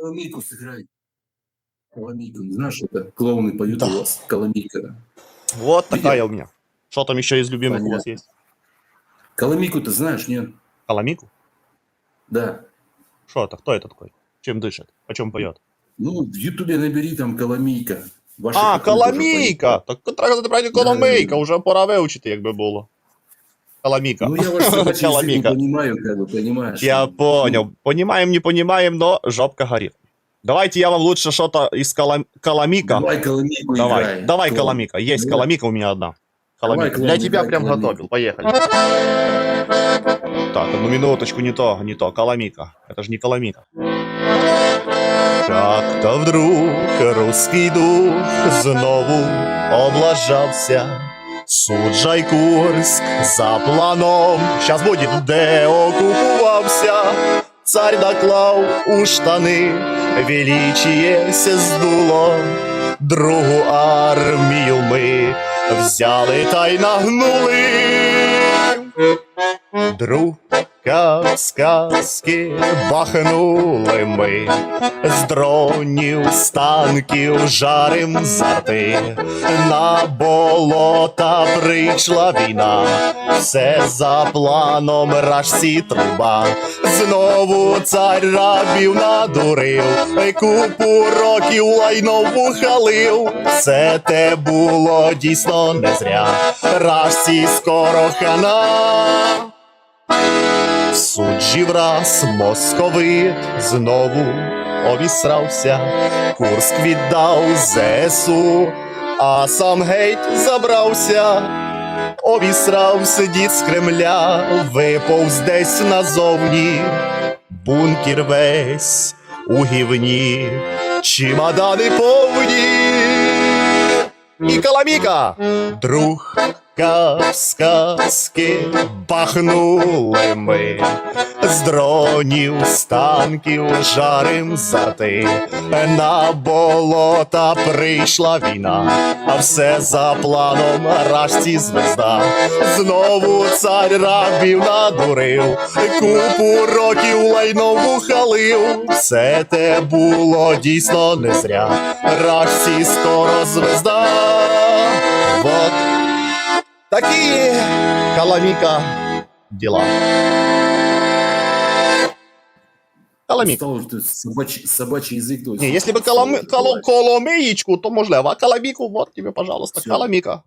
Коломейку сыграй. Коломейку. Не знаешь, это клоуны поют Да. у вас. Коломейка. Вот такая у меня. Что там еще из любимых у вас Понятно. есть? Коломейку ты знаешь, нет? Коломику? Да. Что это? Кто это такой? Чем дышит? О чем поет? Ну, в Ютубе набери там Коломейка. Ваши А, хохли тоже Коломійка! поют. Так треба правильно Да, Коломийка, да, да. уже пора вивчити, якби було. Коломійка. Ну, я язык не понимаю, как бы, понимаешь? Я Ну, понял. Понимаем, не понимаем, но жопка горит. Давайте я вам лучше что-то из колом... Коломика. Давай Коломейку Давай, играй. давай Клоун. Коломика. Есть Давай. Коломика у меня одна. Давай, Коломика. Для тебя давай прям Коломику. готовил. Поехали. Так, одну минуточку, не то, не то. Коломика. Это же не Коломика. Как-то вдруг русский дух знову облажався. Суджай Курск за планом. Щас буде, де окупувався. Царь наклав у штани, величієся здуло. Другу армію ми взяли та й нагнули. Друг сказки бахнули ми, з дронів, з танків жарим зарти, на болота прийшла війна, все за планом рашці труба, знову цар рабів надурив, купу років лайно вухалив, все те було дійсно не зря, рашці скоро хана. Суджів раз московит знову обісрався, Курск віддав ЗСУ, а сам геть забрався, обісрався дід з Кремля, виповз десь назовні, бункер весь у гівні, чемодани повні. І Коломіка, друг сказки бахнули ми, з дронів, з танків жарим зарти, на болота прийшла війна, а все за планом рашці звезда. Знову цар рабів надурив, купу років лайно вухалив, все те було дійсно не зря, рашці скоро звезда Вот Такие, Коломика, дела. Коломика. Устал, что собачий, собачий язык. то есть Не, если бы коломи, коло, коломеечку, то можливо, а коломику, вот тебе, пожалуйста, Всё. коломика.